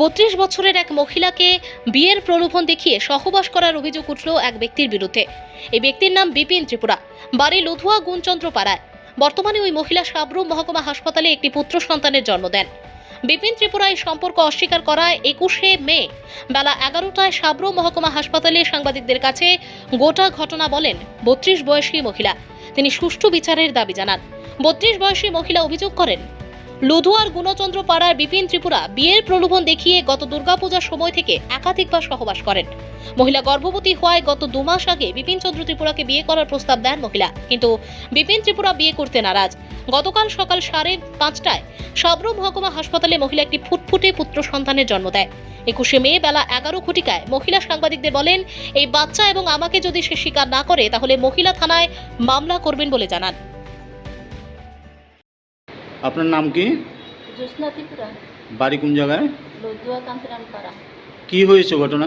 বত্রিশ বছরের এক মহিলাকে বিয়ের প্রলোভন দেখিয়ে সহবাস করার অভিযোগ উঠল এক ব্যক্তির বিরুদ্ধে। এই ব্যক্তির নাম বিপিন ত্রিপুরা। বাড়ি লধুয়া গুণচন্দ্র পাড়ায়। বর্তমানে ওই মহিলা সাবরুম মহকুমা হাসপাতালে একটি পুত্র সন্তানের জন্ম দেন। বিপিন ত্রিপুরা এই সম্পর্ক অস্বীকার করায় একুশে মে বেলা এগারোটায় সাবরুম মহকুমা হাসপাতালে সাংবাদিকদের কাছে গোটা ঘটনা বলেন বত্রিশ বয়সী মহিলা। তিনি সুষ্ঠু বিচারের দাবি জানান। বত্রিশ বয়সী মহিলা অভিযোগ করেন লুধুয়ার গুণচন্দ্র পাড়ার বিপিন ত্রিপুরা বিয়ের প্রলোভন দেখিয়ে গত দুর্গাপূজার সময় থেকে একাধিকবার সহবাস করেন। মহিলা গর্ভবতী হওয়ায় গত দু মাস আগে বিপিন চন্দ্র ত্রিপুরাকে বিয়ে করার প্রস্তাব দেন মহিলা। কিন্তু বিপিন ত্রিপুরা বিয়ে করতে নারাজ। গতকাল সকাল সাড়ে পাঁচটায় সাবরু মহকুমা হাসপাতালে মহিলা একটি ফুটফুটে পুত্র সন্তানের জন্ম দেয়। একুশে মে বেলা এগারো ঘটিকায় মহিলা সাংবাদিকদের বলেন, এই বাচ্চা এবং আমাকে যদি সে স্বীকার না করে, তাহলে মহিলা থানায় মামলা করবেন বলে জানান। আপনার নাম কি? জ্যোৎস্না ত্রিপুরা। বাড়ি কোন জায়গায়? লুদুয়া কি হয়েছে ঘটনা?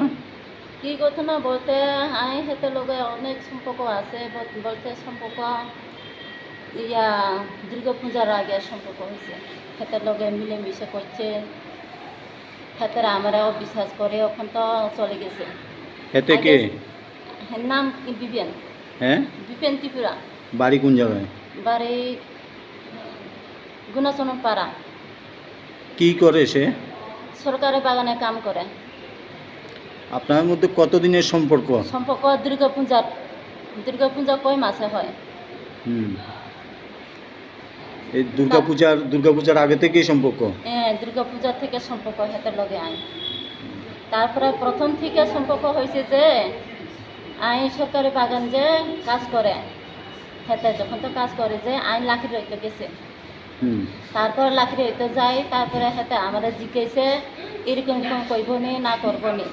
কি ঘটনা বলতে আই হেতে লগে অনেক সম্পর্ক আছে বলতে সম্পর্ক ইয়া দুর্গা পূজার আগে সম্পর্ক হয়েছে। হেতে লগে মিলেমিশে করছে। হেতের আমরাও বিশ্বাস করে ওখান তো চলে গেছে। এতে কে? নাম কি? বিবেন হ্যাঁ? বিপেন ত্রিপুরা। বাড়ি কোন জায়গায়? বাড়ি গুণাচরণ পাড়া কি করে সে? সরকারি বাগানে কাম করে। আপনার মধ্যে কতদিনের সম্পর্ক? সম্পর্ক দুর্গা পূজার দুর্গা পূজা কয় মাসে হয়? হুম। এই দুর্গাপূজার দুর্গাপূজার আগে থেকেই সম্পর্ক? হ্যাঁ দুর্গা পূজা থেকে সম্পর্ক হাতের লগে আইন। তারপরে প্রথম থেকে সম্পর্ক হয়েছে যে আইন সরকারি বাগান যে কাজ করে হেতে যখন তো কাজ করে যে আইন লাখি রইতে গেছে। তারপরে লাখি রইতে যাই তারপরে হাতে আমাদের জিজ্ঞেসে এরকম এরকম কইব নি না করব নি?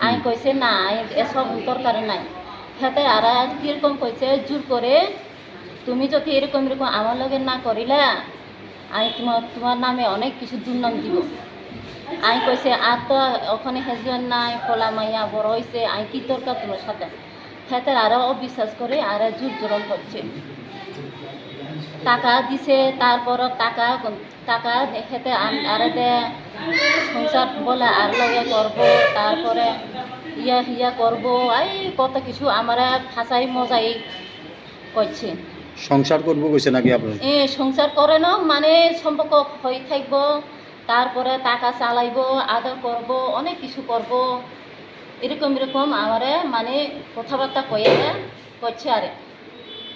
আইন কইছে না এসব দরকার নাই। হাতে আর কীরকম কইছে জোর করে তুমি যদি এরকম এরকম আমার লগে না করিলা আমি তোমার তোমার নামে অনেক কিছু দুর্নাম দিব। আমি কইছে আর তো ওখানে হেজবেন নাই কলা মাইয়া বড় হয়েছে আমি কি দরকার তোমার সাথে? হেতে আরও অবিশ্বাস করে আর জোর জোরম করছে। টাকা দিছে তারপর টাকা টাকা হেতে আরে দে সংসার বলে আর লগে করব তারপরে ইয়া হিয়া করব এই কত কিছু আমার ফাঁসাই মজাই করছে। সংসার করব কইছে নাকি আপনার? এ সংসার করে না মানে সম্পর্ক হয়ে থাকব তারপরে টাকা চালাইব আদর করব অনেক কিছু করব। এরকম এরকম আমারে মানে কথাবার্তা কয়ে করছে আরে।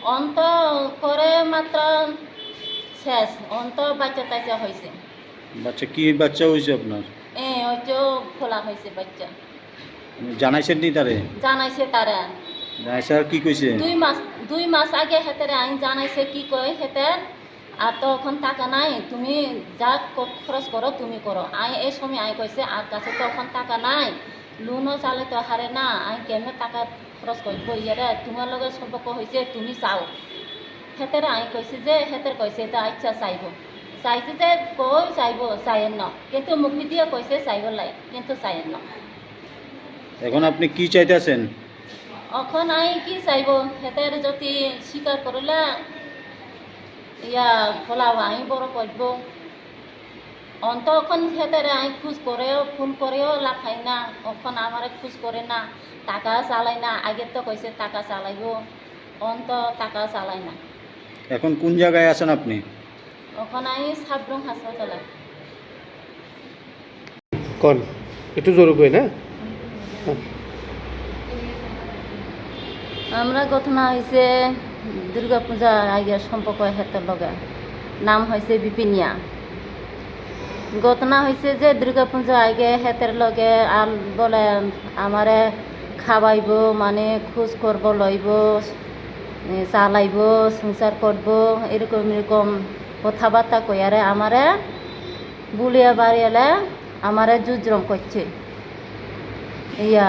অন্ত করে মাত্র শেষ অন্ত বাচ্চা টাচ্চা হয়েছে বাচ্চা কি বাচ্চা হয়েছে আপনার? এ খোলা হয়েছে বাচ্চা। জানাইছেন নি তারে? জানাইছে তারা। জানাইছে আর কি কইছে? দুই মাস দুই মাস আগে হেতের আইন জানাইছে কি কয় হেতের আর তো এখন টাকা নাই তুমি যা খরচ করো তুমি করো। আই এই সময় আই কইছে আর কাছে তো এখন টাকা নাই লোনও চালে তো হারে না আই কেমনে টাকা খরচ করব ইয়ারে তোমার লগে সম্পর্ক হয়েছে তুমি চাও। হেতের আই কইছে যে হেতের কইছে এটা আচ্ছা চাইব। চাইছে যে কই চাইব চাইয়ের ন। কিন্তু মুখি দিয়ে কইছে চাইব লাই কিন্তু চাইয়ের ন। এখন আপনি কি চাইতেছেন? এখন আই কি চাইব? হেতের যদি স্বীকার করলে ইয়া ফলাব আই বড় করব অন্ত এখন হেতের আই খোঁজ করেও ফোন করেও লাভ খাই না। এখন আমার খোঁজ করে না। টাকা চালাই না। আগে তো কইছে টাকা চালাইব। অন্ত টাকা চালাই না। এখন কোন জায়গায় আছেন আপনি? এখন আই সাবরুম হাসপাতালে। কন একটু জোরে কই না? আমরা ঘটনা হয়েছে দুর্গা পূজা আগে সম্পর্ক হেতের লগে। নাম হয়েছে বিপিনিয়া। ঘটনা হয়েছে যে দুর্গা পূজা আগে হেতের লগে বলে আমারে খাওয়াইব মানে খোঁজ করব লইব চালাইব সংসার করব এরকম এরকম কথাবার্তা কইয়ারে আমারে বুলিয়া বাড়িয়ালে আমারে জুজরম করছে। ইয়া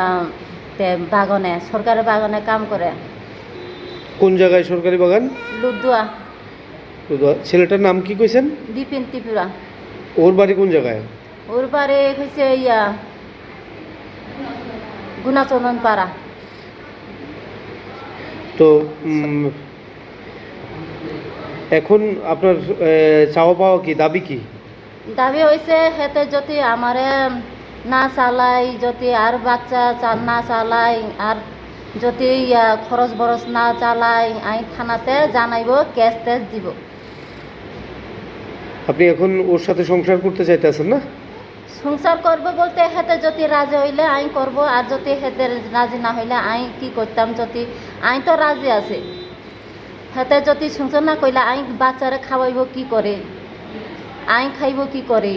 বাগানে সরকারি বাগানে কাম করে। কোন জায়গায় সরকারি বাগান? লুদুয়া। ছেলেটার নাম কি কইছেন? বিপিন ত্রিপুরা। ওর বাড়ি কোন জায়গায়? ওর বাড়ি হয়েছে ইয়া গুণাচন্দন পাড়া তো এখন আপনার চাওয়া পাওয়া কি দাবি কি? দাবি হয়েছে হেতে যদি আমারে না চালাই যদি আর বাচ্চা না চালাই আর যদি খরচ বরচ না চালাই আই থানাতে জানাইব ক্যাশ ট্যাশ দিব। আপনি এখন ওর সাথে সংসার করতে চাইতেছেন না? সংসার করব বলতে হেতে যদি রাজি হইলে আই করব, আর যদি হেতে রাজি না হইলে আই কি করতাম যদি আই তো রাজি আছে। হেতে যদি সংসার না কইলে আই বাচ্চারে খাওয়াইব কি করে? আই খাইব কি করে?